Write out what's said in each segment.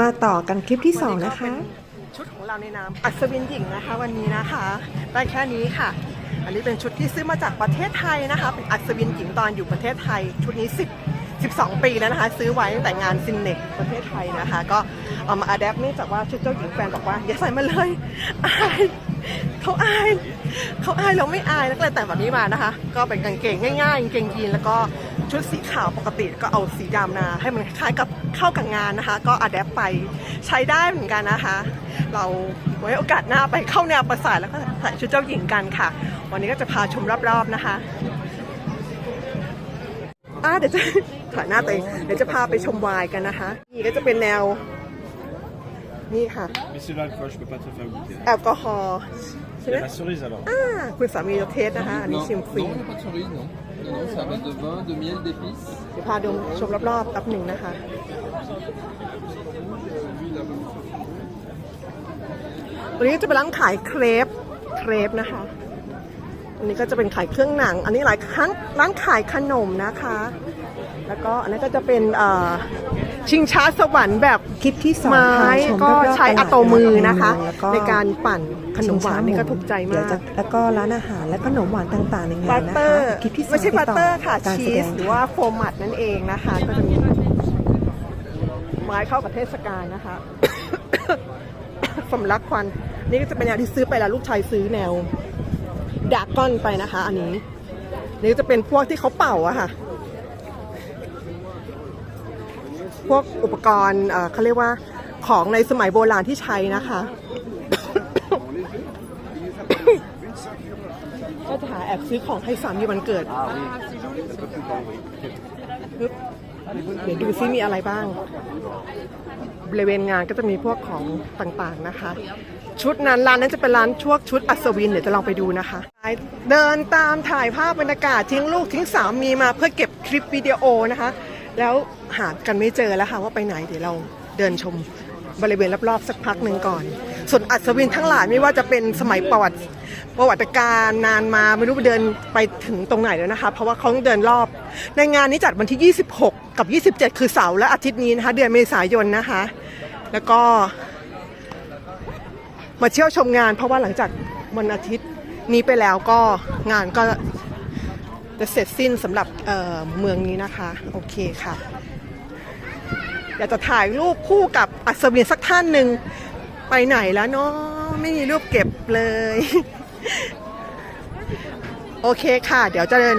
มาต่อกันคลิปที่ 2 นะคะ ชุดของเราในนามอัศวินหญิงนะคะ วันนี้นะคะได้แค่นี้ค่ะ อันนี้เป็นชุดที่ซื้อมาจากประเทศไทยนะคะ เป็นอัศวินหญิงตอนอยู่ประเทศไทย ชุดนี้ 10 12 ปีแล้วนะคะ ซื้อไว้ตั้งแต่งานซินเน็กประเทศไทยนะคะ ก็เอามาอัดแอปเนื่องจากว่าชุดเจ้าหญิงแฟนบอกว่าอย่าใส่มาเลยอายเขาอายเขาอายเราไม่อายแล้วก็เลยแต่งแบบนี้มานะคะ ก็เป็นกางเกงง่ายๆกางเกงยีนแล้วก็ ชุดสีขาวปกติก็เอาสีดำนาให้มันคล้ายกับเข้ากับงานนะคะ ก็อัดแอปไปใช้ได้เหมือนกันนะคะ เราไว้โอกาสหน้าไปเข้าแนวประสาทแล้วก็ใส่ชุดเจ้าหญิงกันค่ะ วันนี้ก็จะพาชมรอบๆนะคะอ่าเดี๋ยวจะถ่ายหน้าตัวเองเดี๋ยวจะพาไปชมวายกันนะคะ นี่ก็จะเป็นแนว นี่ค่ะ Mais c'est l'alcool, je peux pas te faire goûter. แอลกอฮอล์ใช่ Il ไห y ม a la cerise alors. อ่าคุณสามีเราเทสนะคะ อันนี้ชิมฟรี Non, il n'y a pas de cerise, non. Non, c'est à base de vin, de miel, d'épices. เดี๋ยวพาดูชมรอบๆแป๊บหนึ่งนะคะวันนี้จะเป็นร้านขายเครปเครปนะคะ อันนี้ก็จะเป็นขายเครื่องหนัง อันนี้หลายครั้งร้านขายขนมนะคะ แล้วก็อันนี้ก็จะเป็นเอ่อ ชิงช้าสวรรค์แบบคลิปที่2ไม้พาชมก็รอบๆใช้ตลาอัดตโตมือนะคะ แล้วก็ในการปั่นขนมหวานนี่ก็ถูกใจเดี๋มายวก จะแล้วก็ร้านอาหารและขนมหวานต่างๆในงาบันตนะเตอคะร์คลิปที่สองไม่ใช่ติบัดตต่อเตอร์ค่ะ การชีแสดสง หรือว่าโฟมมัดนั่นเองนะคะ ก็จะมีไม้เข้ากับเทศกาลนะคะ สำลักควัน นี่ก็จะเป็นแนวที่ซื้อไปแล้วลูกชายซื้อแนวดากก้อนไปนะคะ อันนี้ นี่ก็จะเป็นพวกที่เขาเป่าอะค่ะ พวกอุปกรณ์เขาเรียกว่าของในสมัยโบราณที่ใช้นะคะ ก็จะหาแอบซื้อของให้สามีวันเกิด เดี๋ยวดูซิมีอะไรบ้าง บริเวณงานก็จะมีพวกของต่างๆนะคะ ชุดนั้นร้านนั้นจะเป็นร้านช่วงชุดอัศวิน เดี๋ยวจะลองไปดูนะคะ เดินตามถ่ายภาพบรรยากาศทิ้งลูกทิ้งสามีมาเพื่อเก็บคลิปวิดีโอนะคะ แล้วหากันไม่เจอแล้วค่ะว่าไปไหนเดี๋ยวเราเดินชมบริเวณรอบๆสักพักหนึ่งก่อน ส่วนอัศวินทั้งหลายไม่ว่าจะเป็นสมัยประวัติประวัติการนานมาไม่รู้เดินไปถึงตรงไหนแล้วนะคะ เพราะว่าเขาต้องเดินรอบ ในงานนี้จัดวันที่ 26 กับ 27 คือเสาร์และอาทิตย์นี้นะคะ เดือนเมษายนนะคะ แล้วก็ มาเที่ยวชมงาน เพราะว่าหลังจากวันอาทิตย์นี้ไปแล้วก็งานก็ จะเสร็จสิ้นสำหรับเเมืองนี้นะคะ โอเคค่ะ อยากจะถ่ายรูปคู่กับอัศวินสักท่านหนึ่งไปไหนแล้วเนาะไม่มีรูปเก็บเลย โอเคค่ะ เดี๋ยวจะเดิน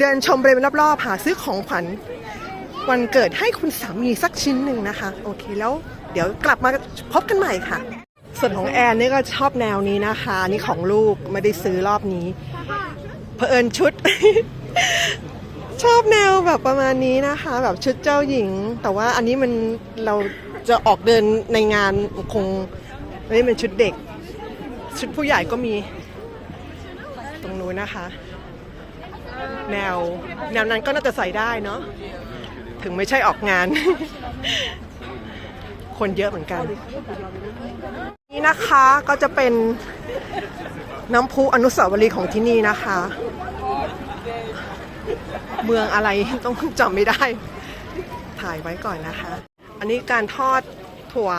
เดินชมบริเวณรอบๆ หาซื้อของขวัญวันเกิดให้คุณสามีสักชิ้นหนึ่งนะคะ โอเคแล้วเดี๋ยวกลับมาพบกันใหม่ค่ะ ส่วนของแอนนี่ก็ชอบแนวนี้นะคะ นี่ของลูกไม่ได้ซื้อรอบนี้เผอิญชุด ชอบแนวแบบประมาณนี้นะคะ แบบชุดเจ้าหญิง แต่ว่าอันนี้มันเราจะออกเดินในงานคงอันนี้เป็นชุดเด็ก ชุดผู้ใหญ่ก็มี ตรงนู้นนะคะ แนวแนวนั้นก็น่าจะใส่ได้เนาะถึงไม่ใช่ออกงาน คนเยอะเหมือนกัน นี่นะคะก็จะเป็นน้ำพุอนุสาวรีย์ของที่นี่นะคะ เมืองอะไรต้องจำไม่ได้ ถ่ายไว้ก่อนนะคะ อันนี้การทอดถั่ว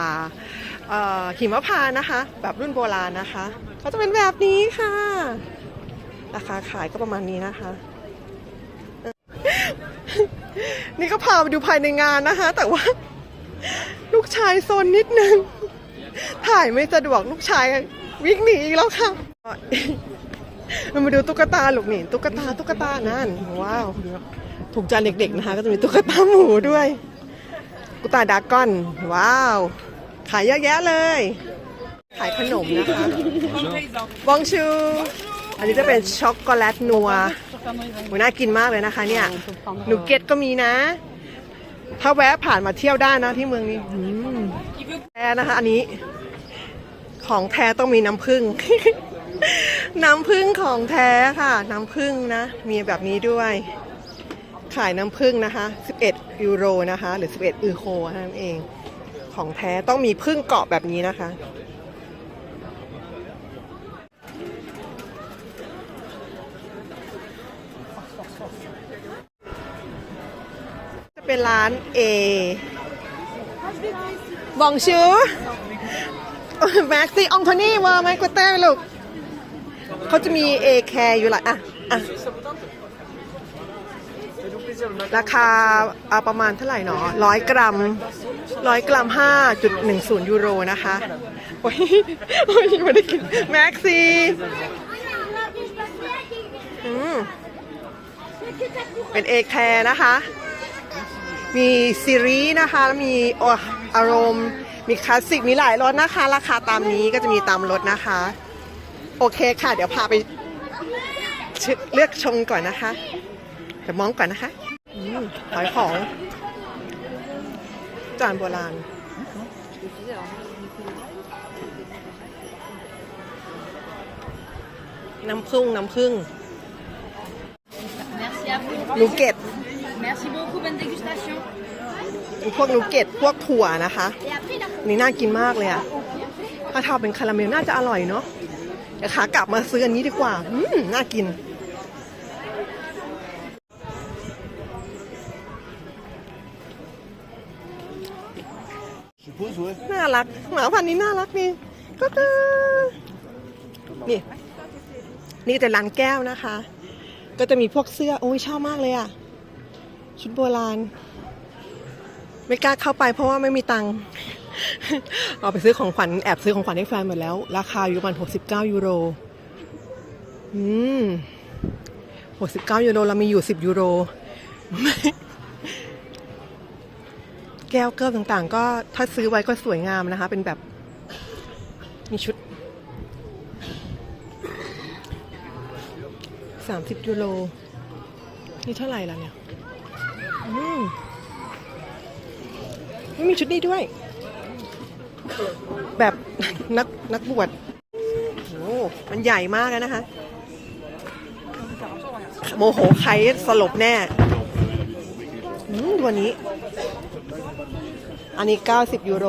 หิมพานต์นะคะ แบบรุ่นโบราณนะคะก็จะเป็นแบบนี้ค่ะราคาขายก็ประมาณนี้นะคะ นี่ก็พาไปดูภายในงานนะคะ แต่ว่า ลูกชายโซนนิดนึง ถ่ายไม่สะดวกลูกชายวิ่งหนีอีกแล้วค่ะ เรามาดูตุ๊กตาลูกนี่ตุ๊กตาตุ๊กตานั่นว้าวถูกใจเด็กๆนะคะ ก็จะมีตุ๊กตาหมูด้วยตุ๊กตาดาก้อน ว้าว ขายเยอะแยะเลย ขายขนมนะคะบองชู อันนี้จะเป็นช็อกโกแลตนัวโหน่ากินมากเลยนะคะเนี่ยหนูเก็ตก็มีนะ ถ้าแวะผ่านมาเที่ยวได้นะที่เมืองนี้แท้นะคะ อันนี้ ของแท้ต้องมีน้ำผึ้ง น้ำผึ้งของแท้ค่ะ น้ำผึ้งนะ มีแบบนี้ด้วย ขายน้ำผึ้งนะคะ 11 ยูโรนะคะ หรือ 11 อือโคนั้นเอง ของแท้ต้องมีผึ้งเกาะแบบนี้นะคะจะเป็นร้าน A บองชูแม็กซี่องโทนี่ว่าไหมกูเต้ลูก เขาจะมีเอแคร์อยู่หลายอะอะราคาเอาประมาณเท่าไหร่หนอร้อยกรัมร้อยกรัมห้าจุดหนึ่งศูนย์ยูโรนะคะโอ้ยโอ้ยไม่ได้กิน แม็กซี่อืมเป็นเอแคร์นะคะ มีซีรีส์นะคะ มีออารมณ์ มีคลาสสิก มีหลายรสนะคะ ราคาตามนี้ก็จะมีตามรถนะคะ โอเคค่ะ เดี๋ยวพาไปชเลือกชมก่อนนะคะเดี๋ยวมองก่อนนะคะอืมขายของ จานโบราณน้ำผึ้งน้ำผึ้ง Merci à vous. ลูกเกด Merci beaucoup, bonne dégustation. พวกลูกเกดพวกถั่วนะคะ Et après, la นี่น่ากินมากเลยอะถ้าทำเป็นคาราเมลน่าจะอร่อยเนาะ เดี๋ยวขากลับมาซื้ออันนี้ดีกว่า อืมน่ากิน Je suppose, ouais. น่ารัก หมาพันธุ์นี้น่ารักนี่ก็คือนี่ นี่จะร้านแก้วนะคะ ก็จะมีพวกเสื้อ โอ้ยชอบมากเลยอะชุดโบราณ ไม่กล้าเข้าไปเพราะว่าไม่มีตังค์ เอาไปซื้อของขวัญแอบซื้อของขวัญให้แฟนหมดแล้ว ราคาอยู่ประมาณ 69 ยูโร อืม 69 ยูโรเรามีอยู่ 10 ยูโร แก้วเกิบต่างๆ ก็ถ้าซื้อไว้ก็สวยงามนะคะ เป็นแบบ มีชุด 30 ยูโร นี่เท่าไหร่ล่ะเนี่ย อืมไม่มีชุดนี้ด้วย แบบนักนักบวชโอ้มันใหญ่มากเลยนะคะ โมโหใครสลบแน่อืมตัวนี้ อันนี้ 90 ยูโร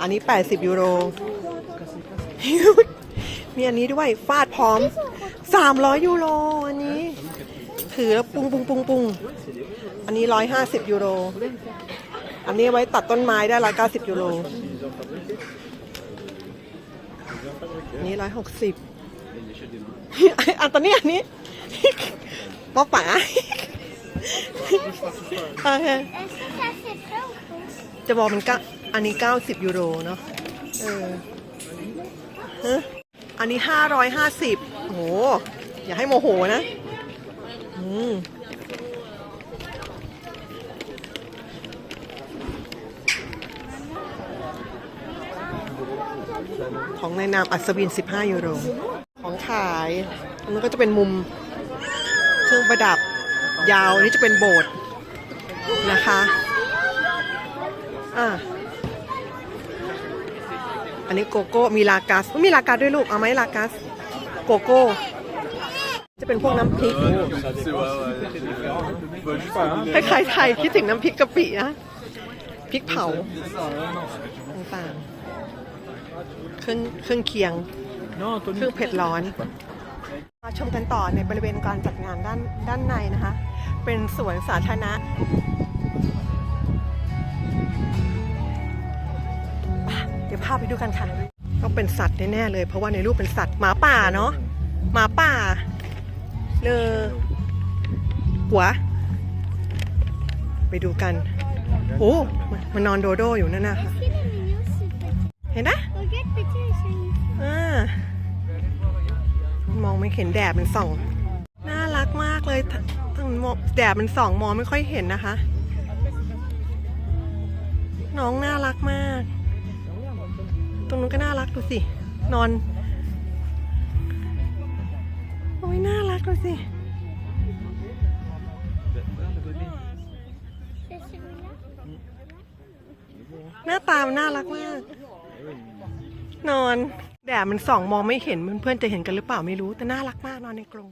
อันนี้ 80 ยูโร มีอันนี้ด้วยฟาดพร้อม 300 ยูโร อันนี้ถือแล้วปุงปุงปุงปุงอันนี้ 150 ยูโร อันนี้ไว้ตัดต้นไม้ได้190 ยูโร อันนี้160อันตัวนี้อันนี้ป๊อป๋าโอเค Est-ce que ça c'est prêt ou pas จะบอกมันก็อันนี้90ยูโรเนาะเออฮะอันนี้550โอ้โห อย่าให้โมโหนะ อืม ของในนามอัศวิน 15 ยูโร ของขายอันนั้นก็จะเป็นมุมเครื่องประดับยาวนี้จะเป็นโบสถ์นะคะอะอันนี้โกโก้มีลากัสมีลากัสด้วยลูก เอาไหมลากัส โกโก้ จะเป็นพวกน้ำพริกคล้ายๆไทยคิดถึงน้ำพริกกะปินะพริกเผาต่างๆ เครื่องเครื่องเคียง Non, เครื่องเผ็ดร้อน มาชมกันต่อในบริเวณการจัดงานด้านด้านในนะคะ เป็นสวนสาธารณะเดี๋ยวพาไปดูกันค่ะ ต้องเป็นสัตว์แน่ๆเลย เพราะว่าในรูปเป็นสัตว์หมาป่าเนาะหมาป่าเลอหัว ไปดูกัน โอ้มันมันนอนโดโดอยู่นั่นนะคะ เห็นนะ Regarde petit et shiny. อ่ามองไม่เห็นแดดมันส่อง น่ารักมากเลยถ้าถ้ามันมองแดดมันส่องมองไม่ค่อยเห็นนะคะ น้องน่ารักมาก ตรงนู้นก็น่ารักดูสิ นอน โอ้ยน่ารักดูสิ C'est celui-là หน้าตามันน่ารักมาก นอน แดดมันส่องมองไม่เห็นเพื่อนๆจะเห็นกันหรือเปล่าไม่รู้แต่น่ารักมากนอนในกรง